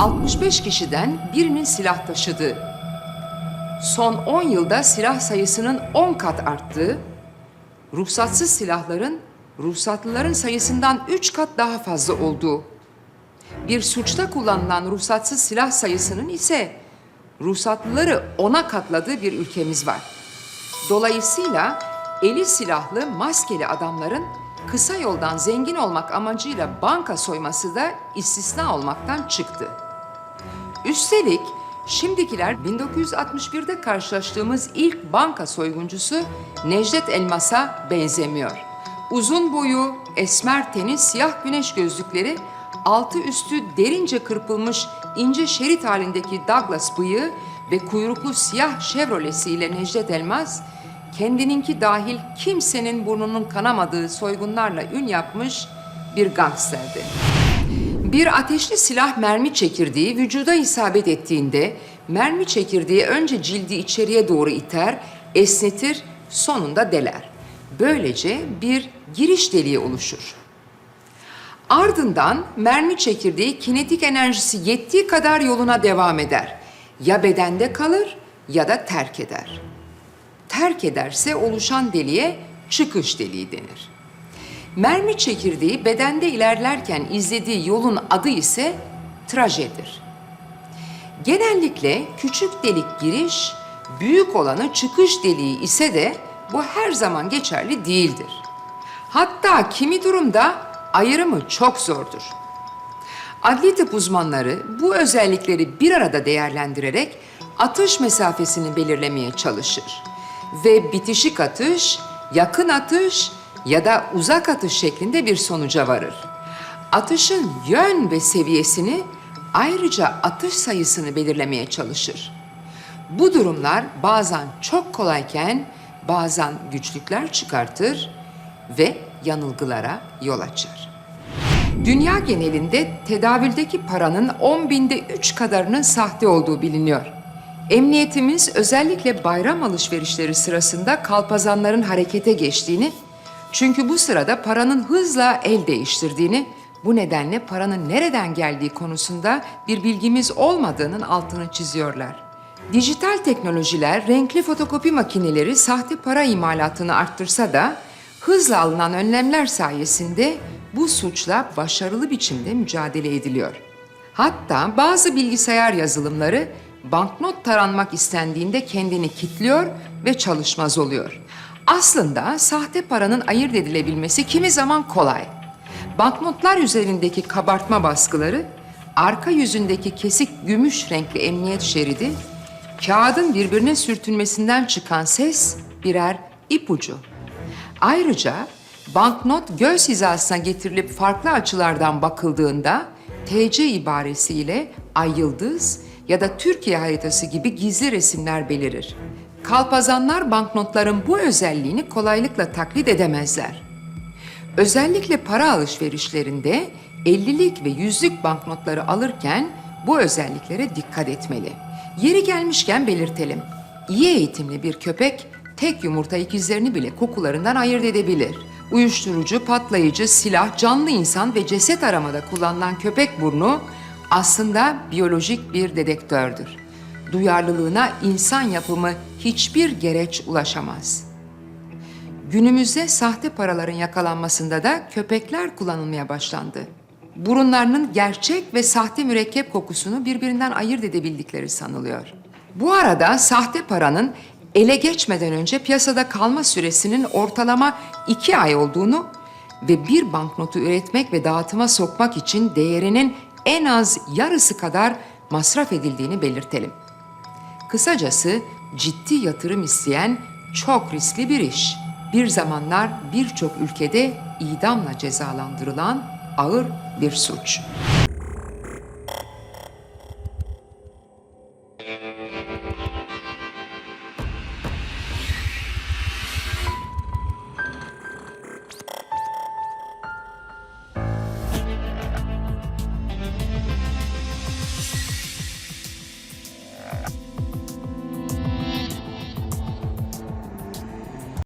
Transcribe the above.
65 kişiden birinin silah taşıdığı, son 10 yılda silah sayısının 10 kat arttığı, ruhsatsız silahların ruhsatlıların sayısından 3 kat daha fazla olduğu, bir suçta kullanılan ruhsatsız silah sayısının ise ruhsatlıları ona katladığı bir ülkemiz var. Dolayısıyla eli silahlı maskeli adamların kısa yoldan zengin olmak amacıyla banka soyması da istisna olmaktan çıktı. Üstelik şimdikiler 1961'de karşılaştığımız ilk banka soyguncusu Necdet Elmas'a benzemiyor. Uzun boyu, esmer teni, siyah güneş gözlükleri, altı üstü derince kırpılmış ince şerit halindeki Douglas bıyığı ve kuyruklu siyah Chevrolet'siyle Necdet Elmas, kendininki dahil kimsenin burnunun kanamadığı soygunlarla ün yapmış bir gangsterdi. Bir ateşli silah mermi çekirdeği vücuda isabet ettiğinde mermi çekirdeği önce cildi içeriye doğru iter, esnetir, sonunda deler. Böylece bir giriş deliği oluşur. Ardından mermi çekirdeği kinetik enerjisi yettiği kadar yoluna devam eder. Ya bedende kalır ya da terk eder. Terk ederse oluşan deliğe çıkış deliği denir. Mermi çekirdeği bedende ilerlerken izlediği yolun adı ise trajedir. Genellikle küçük delik giriş, büyük olanı çıkış deliği ise de bu her zaman geçerli değildir. Hatta kimi durumda ayrımı çok zordur. Adli tıp uzmanları bu özellikleri bir arada değerlendirerek atış mesafesini belirlemeye çalışır. Ve bitişik atış, yakın atış ya da uzak atış şeklinde bir sonuca varır. Atışın yön ve seviyesini ayrıca atış sayısını belirlemeye çalışır. Bu durumlar bazen çok kolayken bazen güçlükler çıkartır ve yanılgılara yol açar. Dünya genelinde tedavüldeki paranın 10 binde 3 kadarının sahte olduğu biliniyor. Emniyetimiz özellikle bayram alışverişleri sırasında kalpazanların harekete geçtiğini, çünkü bu sırada paranın hızla el değiştirdiğini, bu nedenle paranın nereden geldiği konusunda bir bilgimiz olmadığının altını çiziyorlar. Dijital teknolojiler, renkli fotokopi makineleri sahte para imalatını arttırsa da hızla alınan önlemler sayesinde bu suçla başarılı biçimde mücadele ediliyor. Hatta bazı bilgisayar yazılımları banknot taranmak istendiğinde kendini kilitliyor ve çalışmaz oluyor. Aslında sahte paranın ayırt edilebilmesi kimi zaman kolay. Banknotlar üzerindeki kabartma baskıları, arka yüzündeki kesik gümüş renkli emniyet şeridi, kağıdın birbirine sürtünmesinden çıkan ses birer ipucu. Ayrıca banknot göz hizasına getirilip farklı açılardan bakıldığında TC ibaresiyle ay yıldız ya da Türkiye haritası gibi gizli resimler belirir. Kalpazanlar banknotların bu özelliğini kolaylıkla taklit edemezler. Özellikle para alışverişlerinde 50'lik ve 100'lük banknotları alırken bu özelliklere dikkat etmeli. Yeri gelmişken belirtelim. İyi eğitimli bir köpek tek yumurta ikizlerini bile kokularından ayırt edebilir. Uyuşturucu, patlayıcı, silah, canlı insan ve ceset aramada kullanılan köpek burnu aslında biyolojik bir dedektördür. Duyarlılığına insan yapımı hiçbir gereç ulaşamaz. Günümüzde sahte paraların yakalanmasında da köpekler kullanılmaya başlandı. Burunlarının gerçek ve sahte mürekkep kokusunu birbirinden ayırt edebildikleri sanılıyor. Bu arada sahte paranın ele geçmeden önce piyasada kalma süresinin ortalama iki ay olduğunu ve bir banknotu üretmek ve dağıtıma sokmak için değerinin en az yarısı kadar masraf edildiğini belirtelim. Kısacası ciddi yatırım isteyen çok riskli bir iş. Bir zamanlar birçok ülkede idamla cezalandırılan ağır bir suç.